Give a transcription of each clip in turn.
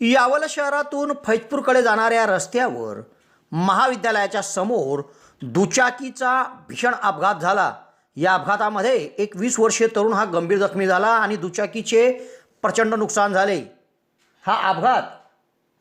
यावल शहरातून फैजपूरकडे जाणाऱ्या रस्त्यावर महाविद्यालयाच्या समोर दुचाकीचा भीषण अपघात झाला. या अपघातामध्ये एक वीस वर्षीय तरुण हा गंभीर जखमी झाला आणि दुचाकीचे प्रचंड नुकसान झाले. हा अपघात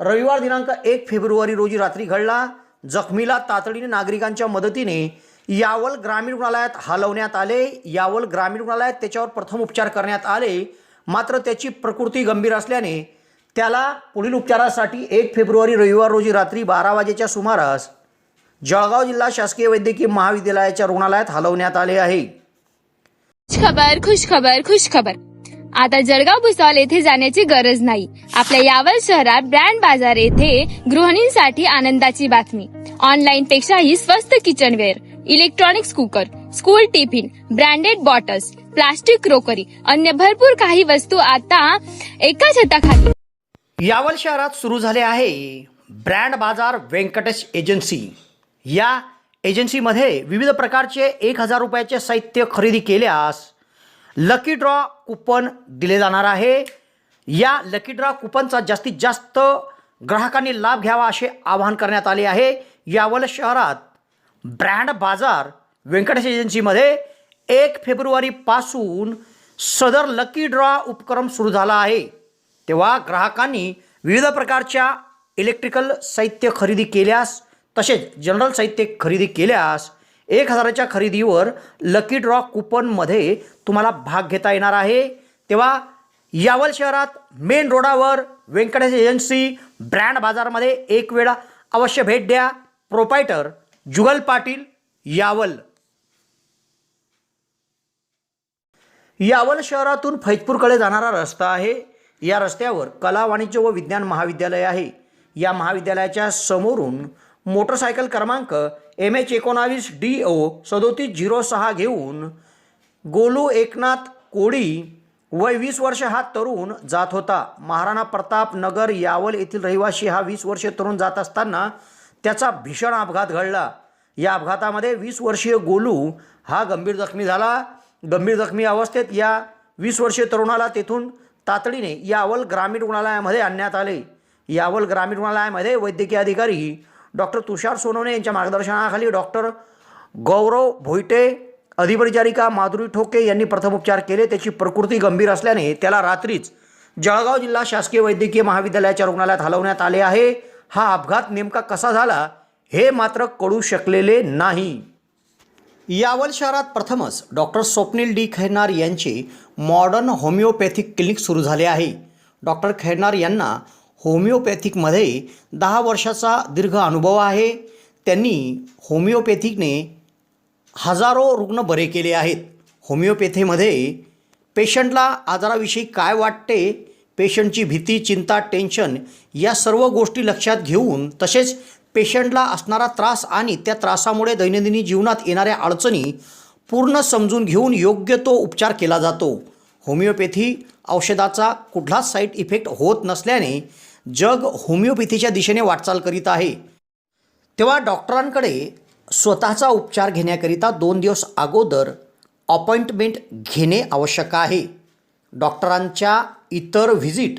रविवार दिनांक एक फेब्रुवारी रोजी रात्री घडला. जखमीला तातडीने नागरिकांच्या मदतीने यावल ग्रामीण रुग्णालयात हलवण्यात आले. यावल ग्रामीण रुग्णालयात त्याच्यावर प्रथम उपचार करण्यात आले. मात्र त्याची प्रकृती गंभीर असल्याने त्याला पुढील उपचारासाठी एक फेब्रुवारी रविवार रोजी रात्री बारा वाजेच्या सुमारास जळगाव जिल्हा शासकीय वैद्यकीय महाविद्यालयाच्या रुग्णालयात हलवण्यात आले आहे. खुश खबर खुश खबर खुश खबर आता जळगाव भुसावळ येथे जाण्याची गरज नाही. आपल्या यावल शहरात ब्रँड बाजार येथे गृहिणींसाठी आनंदाची बातमी. ऑनलाईन पेक्षाही स्वस्त kitchenware electronics cooker school tiffin branded bottles plastic crockery अन्य भरपूर काही वस्तू आता एका छताखाली. यावल शहरात सुरू झाले आहे ब्रँड बाजार व्यंकटेश एजन्सी. या एजन्सीमध्ये विविध प्रकारचे एक हजार रुपयाचे साहित्य खरेदी केल्यास लकी ड्रॉ कुपन दिले जाणार आहे. या लकी ड्रॉ कुपनचा जास्तीत जास्त ग्राहकांनी लाभ घ्यावा असे आवाहन करण्यात आले आहे. यावल शहरात ब्रँड बाजार व्यंकटेश एजन्सीमध्ये एक फेब्रुवारीपासून सदर लकी ड्रॉ उपक्रम सुरू झाला आहे. तेव्हा ग्राहकांनी विविध प्रकारच्या इलेक्ट्रिकल साहित्य खरेदी केल्यास तसेच जनरल साहित्य खरेदी केल्यास एक हजाराच्या खरेदीवर लकी ड्रॉ कुपनमध्ये तुम्हाला भाग घेता येणार आहे. तेव्हा यावल शहरात मेन रोडावर व्यंकटेश एजन्सी ब्रँड बाजारमध्ये एक वेळा अवश्य भेट द्या. प्रोपायटर जुगल पाटील यावल. यावल शहरातून फैजपूरकडे जाणारा रस्ता आहे. या रस्त्यावर कला वाणिज्य व विज्ञान महाविद्यालय आहे. या महाविद्यालयाच्या समोरून मोटरसायकल क्रमांक एम एच एकोणावीस डी ओ सदोतीस झिरो सहा घेऊन गोलू एकनाथ कोडी वय वीस वर्ष हा तरुण जात होता. महाराणा प्रताप नगर यावल येथील रहिवासी हा वीस वर्षीय तरुण जात असताना त्याचा भीषण अपघात घडला. या अपघातामध्ये वीस वर्षीय गोलू हा गंभीर जखमी झाला. गंभीर जखमी अवस्थेत या वीस वर्षीय तरुणाला तेथून तातडीने यावल ग्रामीण रुग्णालयामध्ये आणण्यात आले. यावल ग्रामीण रुग्णालयामध्ये वैद्यकीय अधिकारी डॉक्टर तुषार सोनवणे यांच्या मार्गदर्शनाखाली डॉक्टर गौरव भोईटे अधिपरिचारिका माधुरी ठोके यांनी प्रथमोपचार केले. त्याची प्रकृती गंभीर असल्याने त्याला रात्रीच जळगाव जिल्हा शासकीय वैद्यकीय महाविद्यालयाच्या रुग्णालयात हलवण्यात आले आहे. हा अपघात नेमका कसा झाला हे मात्र कळू शकलेले नाही. यावल शहरात प्रथमच डॉक्टर स्वप्नील डी खैरनार यांचे मॉडर्न होमिओपॅथिक क्लिनिक सुरू झाले आहे. डॉक्टर खैरनार यांना होमिओपॅथिकमध्ये दहा वर्षाचा दीर्घ अनुभव आहे. त्यांनी होमिओपॅथिकने हजारो रुग्ण बरे केले आहेत. होमिओपॅथीमध्ये पेशंटला आजाराविषयी काय वाटते पेशंटची भीती चिंता टेन्शन या सर्व गोष्टी लक्षात घेऊन तसेच पेशंटला असणारा त्रास आणि त्या त्रासामुळे दैनंदिनी जीवनात येणाऱ्या अडचणी पूर्ण समजून घेऊन योग्य तो उपचार केला जातो. होमिओपॅथी औषधाचा कुठलाच साईड इफेक्ट होत नसल्याने जग होमिओपॅथीच्या दिशेने वाटचाल करीत आहे. तेव्हा डॉक्टरांकडे स्वतःचा उपचार घेण्याकरिता दोन दिवस अगोदर अपॉइंटमेंट घेणे आवश्यक आहे. डॉक्टरांच्या इतर व्हिजिट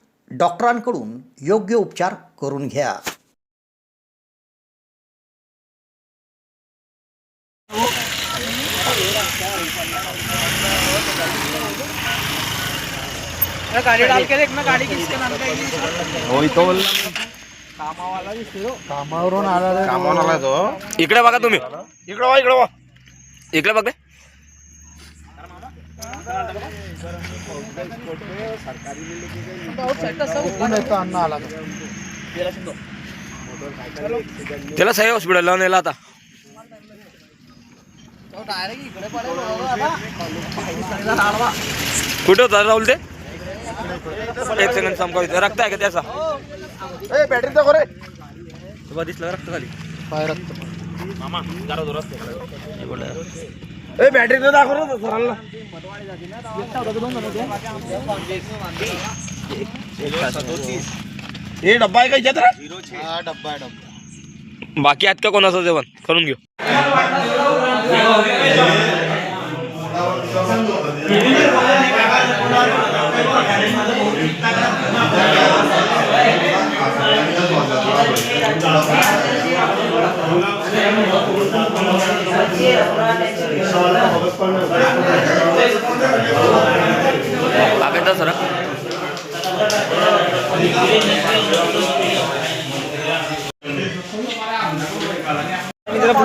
डॉक्टरांकडून योग्य उपचार करून घ्या. गाड़ी डाल के देखना गाड़ी किसके नाम का है होय तो बोल। कामावरून आला आलाय तो. इकडे बघा तुम्ही. इकडं वा इकडं वा इकडे बघ त्याला सही हॉस्पिटलला नेला आता. कुठे होता राहुल ते? एक सेकंड संपवायचं रक्त आहे का त्याचा? बॅटरी दाखव रे. तुला दिसला रक्त खाली? ए बॅटरी तर दाखव ना सरांना. हे डब्बा आहे का याच्यात रे? बाकी आहेत का कोणाचं जेवण? करून घेऊ.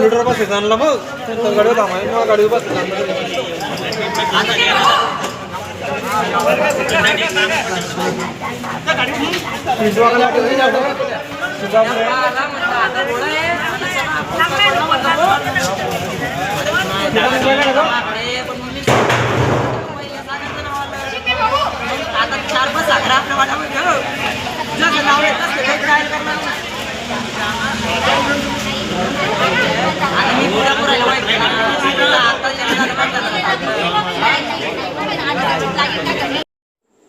कॉरिडॉर त्याला बुलेटवर बसायचं आणलं मग. तर गाडीवर थांबाय मग गाडीवर बसायचं